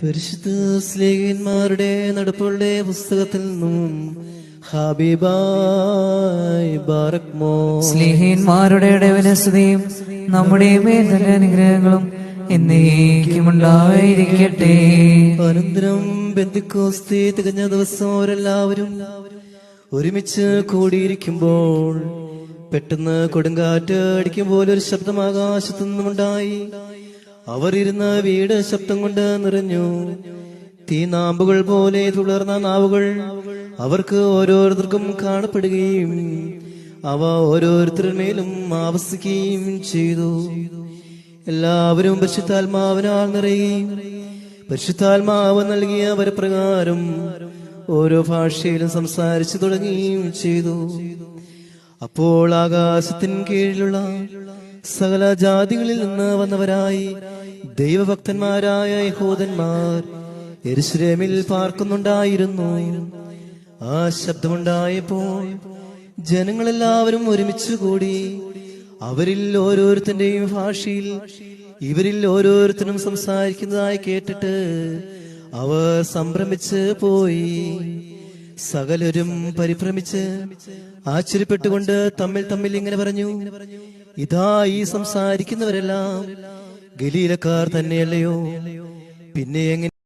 പരിശുദ്ധ സ്ലേഹന്മാരുടെ നടപ്പുകളുടെ പുസ്തകത്തിൽ നിന്നും ഹബീബായ് ബാറക്മോ സ്നേഹന്മാരുടെ ഇടവനസ്തുതിയും നമ്മുടെ മേൽ തന്നെ അനുഗ്രഹങ്ങളും എന്നേക്കുമുണ്ടായിരിക്കട്ടെ. അനന്തരം ബന്ധുക്കോസ്തി തികഞ്ഞ ദിവസം അവരെല്ലാവരും ഒരുമിച്ച് കൂടിയിരിക്കുമ്പോൾ പെട്ടെന്ന് കൊടുങ്കാറ്റ് അടിക്കുമ്പോൾ ഒരു ശബ്ദം ആകാശത്തു നിന്നുമുണ്ടായി. അവർ ഇരുന്ന വീട് ശബ്ദം കൊണ്ട് നിറഞ്ഞു. തീനാമ്പുകൾ പോലെ തുടർന്ന നാവുകൾ അവർക്ക് ഓരോരുത്തർക്കും കാണപ്പെടുകയും അവ ഓരോരുത്തരുമേലും ആവസിക്കുകയും ചെയ്തു. എല്ലാവരും പരിശുദ്ധാത്മാവിനാൽ നിറയുകയും പരിശുദ്ധാത്മാവ് നൽകിയ വരപ്രകാരം ഓരോ ഭാഷയിലും സംസാരിച്ചു തുടങ്ങുകയും ചെയ്തു. അപ്പോൾ ആകാശത്തിൻ കീഴിലുള്ള സകല ജാതികളിൽ നിന്ന് വന്നവരായി ദൈവഭക്തന്മാരായ യഹൂദന്മാർ എരുശ്രേമിൽ പാർക്കുന്നുണ്ടായിരുന്നു. ആ ശബ്ദമുണ്ടായപ്പോൾ ജനങ്ങളെല്ലാവരും ഒരുമിച്ച് കൂടി അവരിൽ ഓരോരുത്തന്റെയും ഭാഷയിൽ ഇവരിൽ ഓരോരുത്തരും സംസാരിക്കുന്നതായി കേട്ടിട്ട് അവർ സംഭ്രമിച്ച് പോയി. സകലരും പരിഭ്രമിച്ച് ആശ്ചര്യപ്പെട്ടുകൊണ്ട് തമ്മിൽ തമ്മിൽ ഇങ്ങനെ പറഞ്ഞു ഇതാ ഈ സംസാരിക്കുന്നവരെല്ലാം ഗലീലക്കാർ തന്നെയല്ലയോ? പിന്നെ എങ്ങനെ